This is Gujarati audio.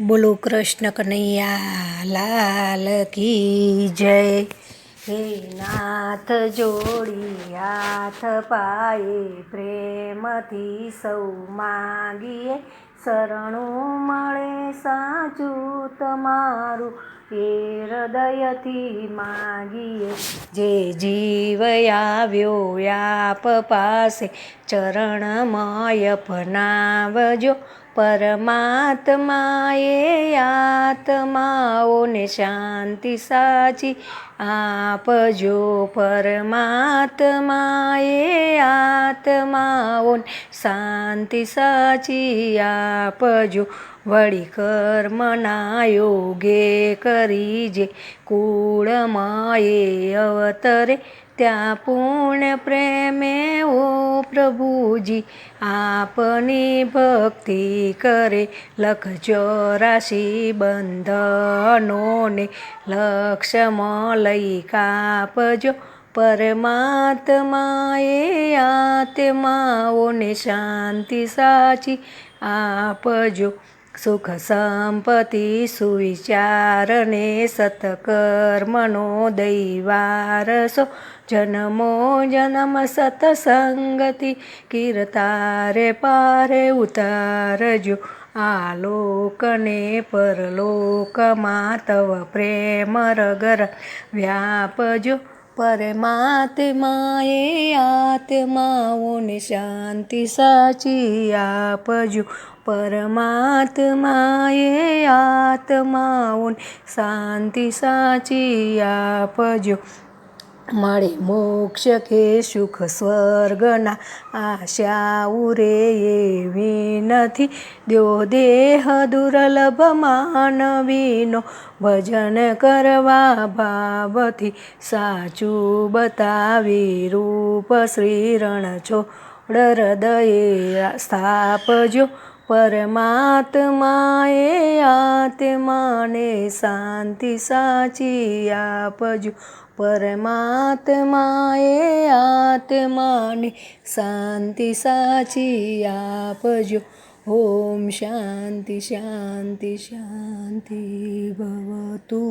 બોલો કૃષ્ણ કનૈયા, લાલ કી જય. હે નાથ જોડી હાથ પાએ પ્રેમથી સૌ માગીએ. શરણું મળે સાચું તમારું, એ હૃદયથી માગીએ. જે જીવ આવ્યો આપ પાસે, ચરણમય અપનાવજો. પરમાત્માએ આત્માઓને શાંતિ સાચી આપજો. પરમાત્માએ આત્માઓને શાંતિ સાચી આપજો. વળી કર્મના યોગે કરી જે કુળમાએ અવતરે ત્યાં પૂર્ણ પ્રેમે પ્રભુજી, આપની ભક્તિ કરે લખજો રાશિ બંધનોને લક્ષમાં લઈ કાપજો. પરમાત્માએ આત્માઓને શાંતિ સાચી આપજો. સુખ સંપતિ સુવિચારને સતકર્મનો દૈવારસો. જન્મો જન્મ સતસંગતિ, કીર્તારે પારે ઉતારજો. આલોકને પરલોકમાં તવ પ્રેમ રગર વ્યાપજો. પરમાત્માએ આત્માઓને શાંતિ સાચી આપજો પરમાત્માએ આત્માઓને શાંતિ સાચી આપજો મળે મોક્ષ કે સુખ સ્વર્ગના આશા ઉરે એવી નથી દ્યો દેહ દુર્લભ માનવીનો ભજન કરવા ભાવથી સાચું બતાવી રૂપ શ્રી રણ છોડ હૃદયે સ્થાપજો. परमात्माये आत्माने शान्ति साचिया पजो परमात्मा आत्मा शान्ति साचि आपजो। ॐ शान्ति शान्ति शान्ति भवतु।